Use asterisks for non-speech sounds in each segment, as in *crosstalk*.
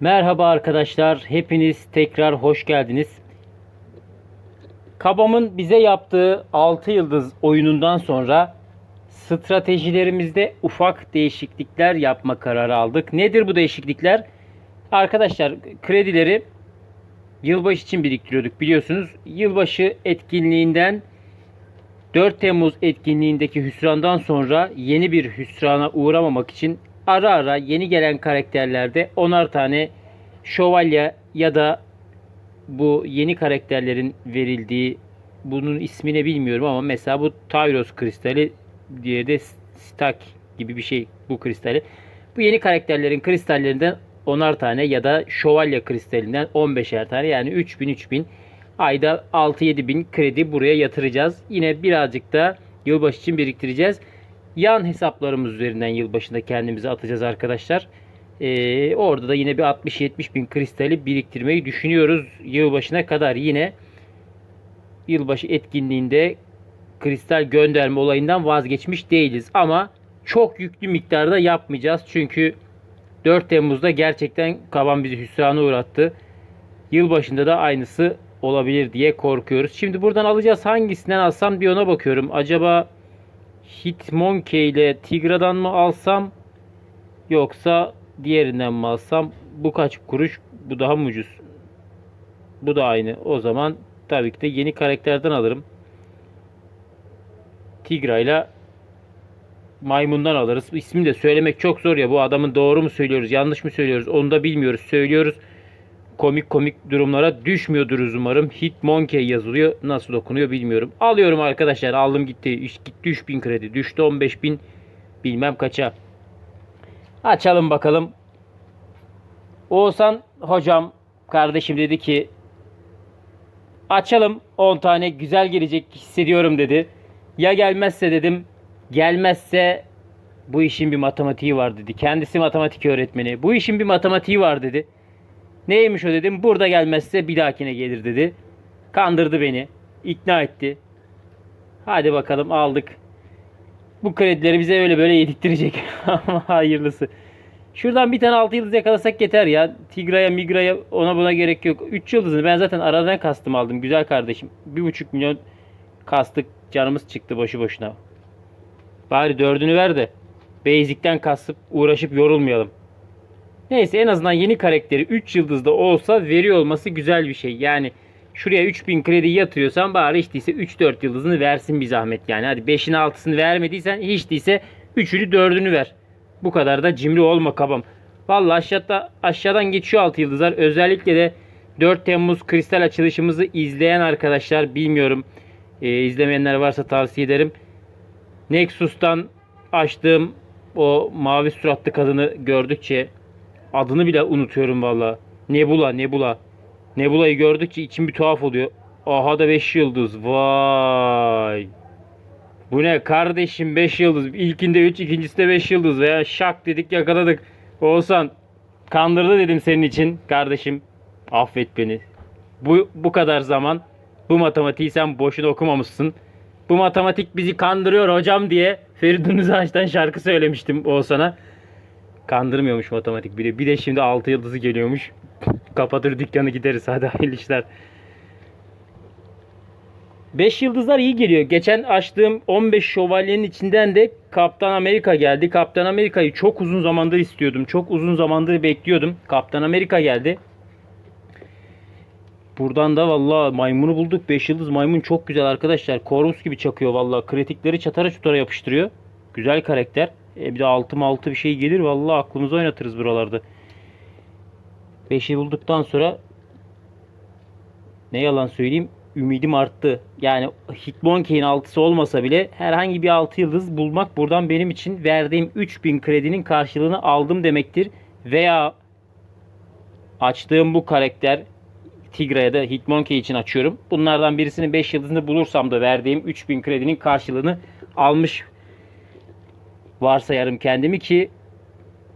Merhaba arkadaşlar. Hepiniz tekrar hoş geldiniz. Kabam'ın bize yaptığı 6 yıldız oyunundan sonra stratejilerimizde ufak değişiklikler yapma kararı aldık. Nedir bu değişiklikler? Arkadaşlar kredileri yılbaşı için biriktiriyorduk biliyorsunuz. Yılbaşı etkinliğinden 4 Temmuz etkinliğindeki hüsrandan sonra yeni bir hüsrana uğramamak için ara ara yeni gelen karakterlerde onar tane şövalye ya da bu yeni karakterlerin verildiği bunun ismini bilmiyorum ama mesela bu Tyros kristali diğeri de Stak gibi bir şey bu kristali. Bu yeni karakterlerin kristallerinden onar tane ya da şövalye kristalinden 15'er tane yani 3000 3000 ayda 6-7 bin kredi buraya yatıracağız. Yine birazcık da yılbaşı için biriktireceğiz. Yan hesaplarımız üzerinden yılbaşında kendimize atacağız arkadaşlar. Ee, orada da yine bir 60-70 bin kristali biriktirmeyi düşünüyoruz. Yılbaşına kadar yine yılbaşı etkinliğinde kristal gönderme olayından vazgeçmiş değiliz. Ama çok yüklü miktarda yapmayacağız. Çünkü 4 Temmuz'da gerçekten Kaban bizi hüsrana uğrattı. Yılbaşında da aynısı olabilir diye korkuyoruz. Şimdi buradan alacağız. Hangisinden alsam bir ona bakıyorum. Acaba Hitmonkey ile Tigra'dan mı alsam yoksa diğerinden mi alsam? Bu kaç kuruş? Bu daha mı ucuz? Bu da aynı. O zaman tabii ki de yeni karakterden alırım. Tigra ile maymundan alırız. İsmini de söylemek çok zor ya. Bu adamın doğru mu söylüyoruz, yanlış mı söylüyoruz onu da bilmiyoruz. Söylüyoruz. Komik komik durumlara düşmüyordur umarım. Hitmonkey yazılıyor. Nasıl okunuyor bilmiyorum. Alıyorum arkadaşlar. Aldım gitti. Gitti 3000 kredi. Düştü 15000 bilmem kaça. Açalım bakalım. Oğuzhan hocam kardeşim dedi ki açalım 10 tane güzel gelecek hissediyorum dedi. Ya gelmezse dedim gelmezse bu işin bir matematiği var dedi. Kendisi matematik öğretmeni. Bu işin bir matematiği var dedi. Neymiş o dedim. Burada gelmezse bir dahakine gelir dedi. Kandırdı beni. ikna etti. Hadi bakalım aldık. Bu kredileri bize öyle böyle yedirttirecek. *laughs* Ama hayırlısı. Şuradan bir tane 6 yıldız yakalasak yeter ya. Tigra'ya migra'ya ona buna gerek yok. 3 yıldızını ben zaten aradan kastım aldım. Güzel kardeşim. 1,5 milyon kastık. Canımız çıktı boşu boşuna. Bari dördünü ver de. Basic'ten kasıp uğraşıp yorulmayalım. Neyse en azından yeni karakteri 3 yıldızda olsa veriyor olması güzel bir şey. Yani şuraya 3000 kredi yatırıyorsan bari hiç değilse 3-4 yıldızını versin bir zahmet. Yani hadi 5'in 6'sını vermediysen hiç değilse 3'ünü 4'ünü ver. Bu kadar da cimri olma kabam. Vallahi aşağıda, aşağıdan geçiyor 6 yıldızlar. Özellikle de 4 Temmuz kristal açılışımızı izleyen arkadaşlar bilmiyorum. Ee, izlemeyenler varsa tavsiye ederim. Nexus'tan açtığım o mavi suratlı kadını gördükçe adını bile unutuyorum valla. Nebula, Nebula. Nebula'yı gördükçe içim bir tuhaf oluyor. Aha da 5 yıldız. Vay. Bu ne kardeşim 5 yıldız. İlkinde 3, ikincisinde 5 yıldız veya şak dedik yakaladık. Oğuzhan kandırdı dedim senin için kardeşim. Affet beni. Bu bu kadar zaman bu matematiği sen boşuna okumamışsın. Bu matematik bizi kandırıyor hocam diye Feridun Uzağaç'tan şarkı söylemiştim Oğuzhan'a. Kandırmıyormuş matematik bir de. Bir de şimdi 6 yıldızı geliyormuş. Kapatır dükkanı gideriz. Hadi hayırlı işler. 5 yıldızlar iyi geliyor. Geçen açtığım 15 şövalyenin içinden de Kaptan Amerika geldi. Kaptan Amerika'yı çok uzun zamandır istiyordum. Çok uzun zamandır bekliyordum. Kaptan Amerika geldi. Buradan da valla maymunu bulduk. 5 yıldız maymun çok güzel arkadaşlar. Korvus gibi çakıyor valla. Kritikleri çatara çutara yapıştırıyor. Güzel karakter. E bir de altı altı bir şey gelir. Valla aklımızı oynatırız buralarda. 5'i bulduktan sonra ne yalan söyleyeyim ümidim arttı. Yani Hitmonkey'in altısı olmasa bile herhangi bir 6 yıldız bulmak buradan benim için verdiğim 3000 kredinin karşılığını aldım demektir. Veya açtığım bu karakter Tigra ya da Hitmonkey için açıyorum. Bunlardan birisinin 5 yıldızını bulursam da verdiğim 3000 kredinin karşılığını almış varsayarım kendimi ki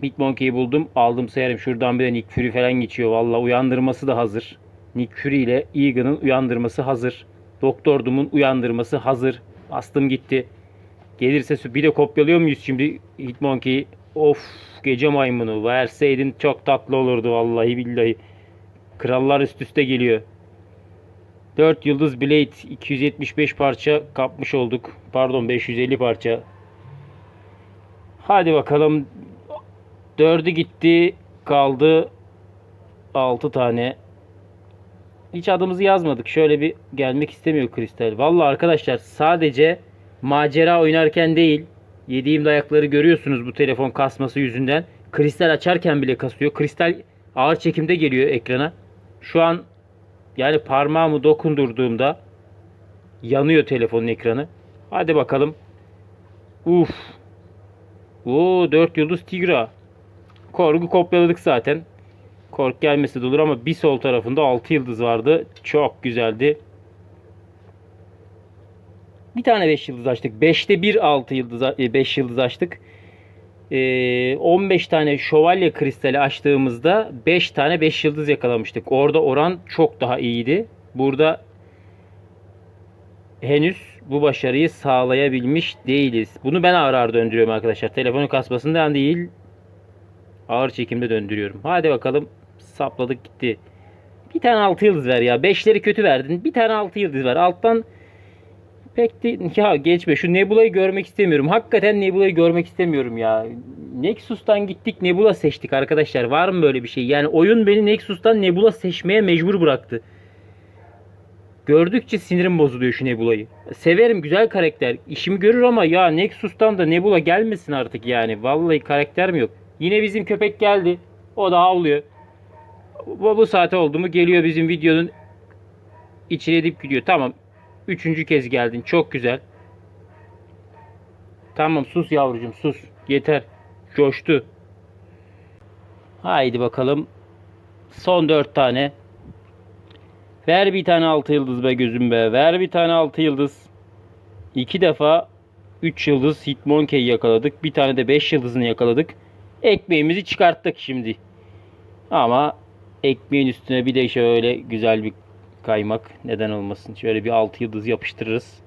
Hitmonkey'i buldum. Aldım sayarım. Şuradan bir de Nick Fury falan geçiyor. Valla uyandırması da hazır. Nick Fury ile Egan'ın uyandırması hazır. Doktor Doom'un uyandırması hazır. Bastım gitti. Gelirse bir de kopyalıyor muyuz şimdi Hitmonkey'i? Of gece maymunu verseydin çok tatlı olurdu vallahi billahi. Krallar üst üste geliyor. 4 yıldız Blade 275 parça kapmış olduk. Pardon 550 parça. Hadi bakalım. 4'ü gitti. Kaldı 6 tane. Hiç adımızı yazmadık. Şöyle bir gelmek istemiyor Kristal. Vallahi arkadaşlar sadece macera oynarken değil. Yediğim dayakları görüyorsunuz bu telefon kasması yüzünden. Kristal açarken bile kasıyor. Kristal ağır çekimde geliyor ekrana. Şu an yani parmağımı dokundurduğumda yanıyor telefonun ekranı. Hadi bakalım. Uf. Oo 4 yıldız Tigra. Korgu kopyaladık zaten. Kork gelmesi de olur ama bir sol tarafında 6 yıldız vardı. Çok güzeldi. Bir tane 5 yıldız açtık. 5'te 1 6 yıldız 5 yıldız açtık. Ee, 15 tane şövalye kristali açtığımızda 5 tane 5 yıldız yakalamıştık. Orada oran çok daha iyiydi. Burada henüz bu başarıyı sağlayabilmiş değiliz. Bunu ben ağır ağır döndürüyorum arkadaşlar. Telefonu kasmasından değil ağır çekimde döndürüyorum. Hadi bakalım sapladık gitti. Bir tane 6 yıldız ver ya. 5'leri kötü verdin. Bir tane 6 yıldız ver. Alttan pek de ya geçme. Şu Nebula'yı görmek istemiyorum. Hakikaten Nebula'yı görmek istemiyorum ya. Nexus'tan gittik Nebula seçtik arkadaşlar. Var mı böyle bir şey? Yani oyun beni Nexus'tan Nebula seçmeye mecbur bıraktı. Gördükçe sinirim bozuluyor şu Nebula'yı. Severim güzel karakter. İşimi görür ama ya Nexus'tan da Nebula gelmesin artık yani. Vallahi karakter mi yok? Yine bizim köpek geldi. O da havlıyor. Bu, bu saate oldu mu geliyor bizim videonun içine edip gidiyor. Tamam. Üçüncü kez geldin. Çok güzel. Tamam sus yavrucuğum sus. Yeter. Coştu. Haydi bakalım. Son dört tane. Ver bir tane altı yıldız be gözüm be. Ver bir tane altı yıldız. İki defa 3 yıldız Hitmonkey yakaladık. Bir tane de 5 yıldızını yakaladık. Ekmeğimizi çıkarttık şimdi. Ama ekmeğin üstüne bir de şöyle güzel bir kaymak neden olmasın. Şöyle bir 6 yıldız yapıştırırız.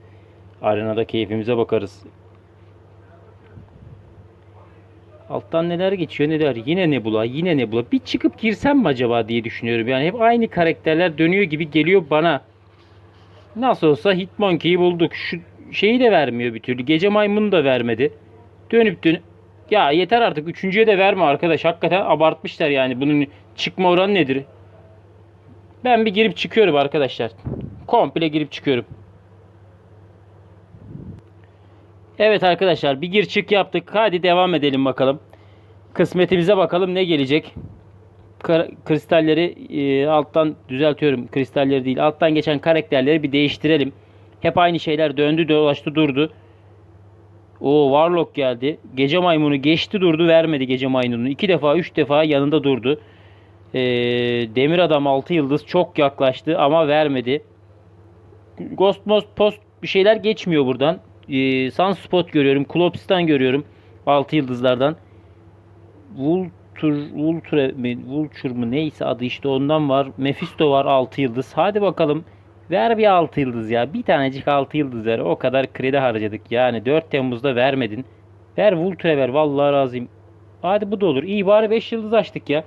Arenada keyfimize bakarız. Alttan neler geçiyor neler. Yine Nebula yine Nebula. Bir çıkıp girsem mi acaba diye düşünüyorum. Yani hep aynı karakterler dönüyor gibi geliyor bana. Nasıl olsa Hitmonkey'i bulduk. Şu şeyi de vermiyor bir türlü. Gece maymunu da vermedi. Dönüp dönüp ya yeter artık. Üçüncüye de verme arkadaş. Hakikaten abartmışlar yani. Bunun çıkma oranı nedir? Ben bir girip çıkıyorum arkadaşlar. Komple girip çıkıyorum. Evet arkadaşlar bir gir çık yaptık. Hadi devam edelim bakalım. Kısmetimize bakalım ne gelecek. Kristalleri e, alttan düzeltiyorum. Kristalleri değil. Alttan geçen karakterleri bir değiştirelim. Hep aynı şeyler döndü dolaştı durdu. O Warlock geldi. Gece maymunu geçti durdu vermedi gece maymununu. İki defa üç defa yanında durdu. Ee, Demir Adam 6 yıldız çok yaklaştı ama vermedi. Ghost Most Post bir şeyler geçmiyor buradan. Ee, Sunspot görüyorum. Klopistan görüyorum. 6 yıldızlardan. Vulture, Vulture mi, Vulture mu neyse adı işte ondan var. Mephisto var 6 yıldız. Hadi bakalım. Ver bir 6 yıldız ya. Bir tanecik 6 yıldız ver. O kadar kredi harcadık. Yani 4 Temmuz'da vermedin. Ver Vulture ver. Vallahi razıyım. Hadi bu da olur. İyi bari 5 yıldız açtık ya.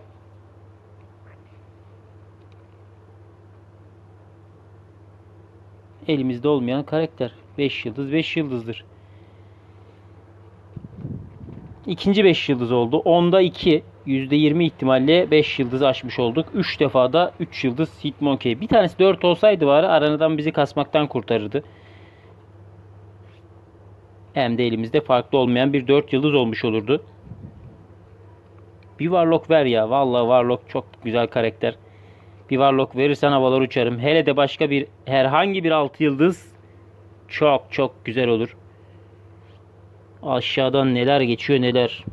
Elimizde olmayan karakter. 5 yıldız 5 yıldızdır. İkinci 5 yıldız oldu. Onda 2 %20 ihtimalle 5 yıldız aşmış olduk. 3 defa da 3 yıldız Hitmonkey. Bir tanesi 4 olsaydı var aradan bizi kasmaktan kurtarırdı. Hem de elimizde farklı olmayan bir 4 yıldız olmuş olurdu. Bir Warlock ver ya. Vallahi Warlock çok güzel karakter. Bir Warlock verirsen havalar uçarım. Hele de başka bir herhangi bir 6 yıldız çok çok güzel olur. Aşağıdan neler geçiyor neler.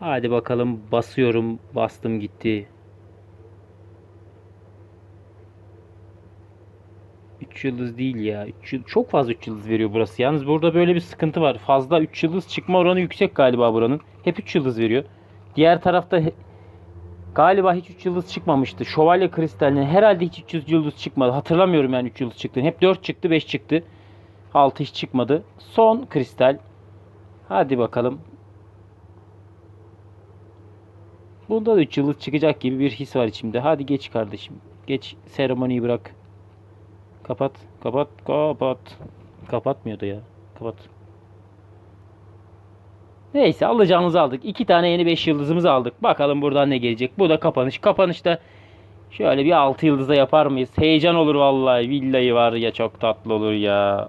Hadi bakalım basıyorum. Bastım gitti. 3 yıldız değil ya. 3 yıl, çok fazla 3 yıldız veriyor burası. Yalnız burada böyle bir sıkıntı var. Fazla 3 yıldız çıkma oranı yüksek galiba buranın. Hep 3 yıldız veriyor. Diğer tarafta galiba hiç 3 yıldız çıkmamıştı. Şövalye kristaline herhalde hiç 3 yıldız çıkmadı. Hatırlamıyorum yani 3 yıldız çıktığını. Hep 4 çıktı, 5 çıktı. 6 hiç çıkmadı. Son kristal Hadi bakalım. Bunda da 3 yıldız çıkacak gibi bir his var içimde. Hadi geç kardeşim. Geç seremoniyi bırak. Kapat. Kapat. Kapat. Kapatmıyor da ya. Kapat. Neyse alacağımızı aldık. İki tane yeni 5 yıldızımızı aldık. Bakalım buradan ne gelecek. Bu da kapanış. Kapanışta şöyle bir 6 yıldızda yapar mıyız? Heyecan olur vallahi. Villahi var ya çok tatlı olur ya.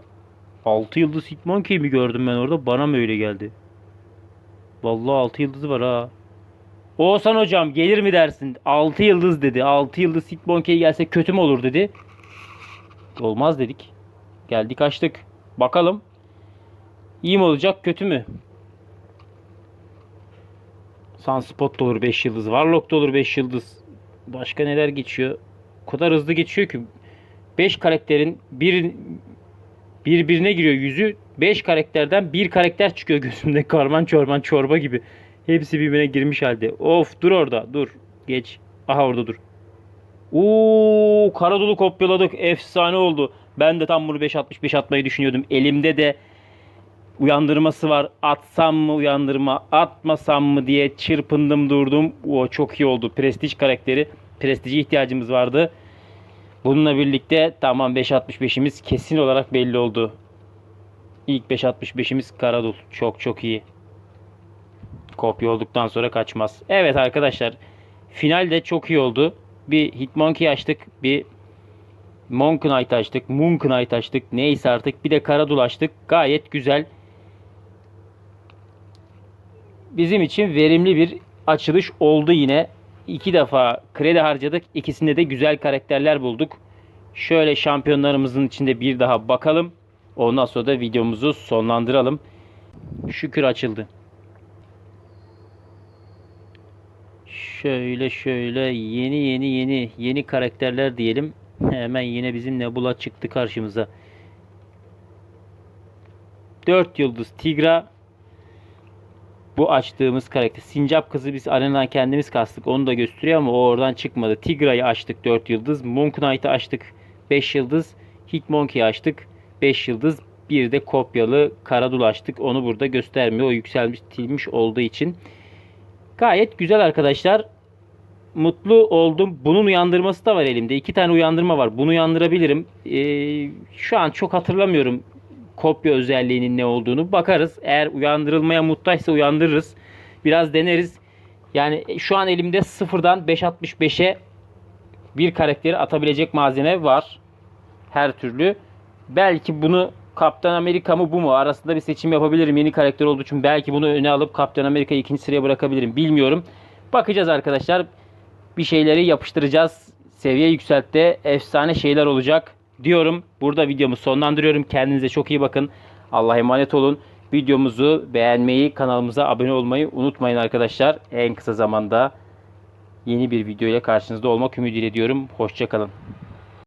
6 yıldız Hitmonkey mi gördüm ben orada? Bana mı öyle geldi? Vallahi 6 yıldızı var ha. Oğuzhan hocam gelir mi dersin? 6 yıldız dedi. 6 yıldız Hitmonkey gelse kötü mü olur dedi. Olmaz dedik. Geldik açtık. Bakalım. İyi mi olacak kötü mü? Sunspot da olur 5 yıldız. Warlock da olur 5 yıldız. Başka neler geçiyor? O kadar hızlı geçiyor ki 5 karakterin bir birbirine giriyor yüzü. 5 karakterden bir karakter çıkıyor gözümde. *laughs* Karman çorman çorba gibi. Hepsi birbirine girmiş halde. Of dur orada dur. Geç. Aha orada dur. Oo Karadolu kopyaladık. Efsane oldu. Ben de tam bunu 5.65 atmayı düşünüyordum. Elimde de uyandırması var. Atsam mı uyandırma, atmasam mı diye çırpındım durdum. O çok iyi oldu. Prestij karakteri. Prestije ihtiyacımız vardı. Bununla birlikte tamam 5.65'imiz kesin olarak belli oldu. İlk 5.65'imiz Karadul. Çok çok iyi. Kopya olduktan sonra kaçmaz. Evet arkadaşlar. Final de çok iyi oldu. Bir Hitmonkey açtık. Bir Monk Knight açtık. Moon Knight açtık. Neyse artık. Bir de Karadul açtık. Gayet güzel. Bizim için verimli bir açılış oldu yine. İki defa kredi harcadık. İkisinde de güzel karakterler bulduk. Şöyle şampiyonlarımızın içinde bir daha bakalım. Ondan sonra da videomuzu sonlandıralım. Şükür açıldı. Şöyle şöyle yeni yeni yeni yeni karakterler diyelim. Hemen yine bizim Nebula çıktı karşımıza. 4 yıldız Tigra. Bu açtığımız karakter. Sincap kızı biz arenadan kendimiz kastık. Onu da gösteriyor ama o oradan çıkmadı. Tigra'yı açtık 4 yıldız. Moon Knight'ı açtık 5 yıldız. Hitmonkey'i açtık 5 yıldız. Bir de kopyalı Karadul açtık. Onu burada göstermiyor. O yükselmiş olduğu için. Gayet güzel arkadaşlar. Mutlu oldum. Bunun uyandırması da var elimde. İki tane uyandırma var. Bunu uyandırabilirim. Ee, şu an çok hatırlamıyorum kopya özelliğinin ne olduğunu. Bakarız. Eğer uyandırılmaya muhtaçsa uyandırırız. Biraz deneriz. Yani şu an elimde sıfırdan 5.65'e bir karakteri atabilecek malzeme var. Her türlü. Belki bunu Kaptan Amerika mı bu mu arasında bir seçim yapabilirim. Yeni karakter olduğu için belki bunu öne alıp Kaptan Amerika'yı ikinci sıraya bırakabilirim. Bilmiyorum. Bakacağız arkadaşlar. Bir şeyleri yapıştıracağız. Seviye yükseltti. Efsane şeyler olacak diyorum. Burada videomu sonlandırıyorum. Kendinize çok iyi bakın. Allah'a emanet olun. Videomuzu beğenmeyi, kanalımıza abone olmayı unutmayın arkadaşlar. En kısa zamanda yeni bir video ile karşınızda olmak ümidiyle diyorum. Hoşçakalın.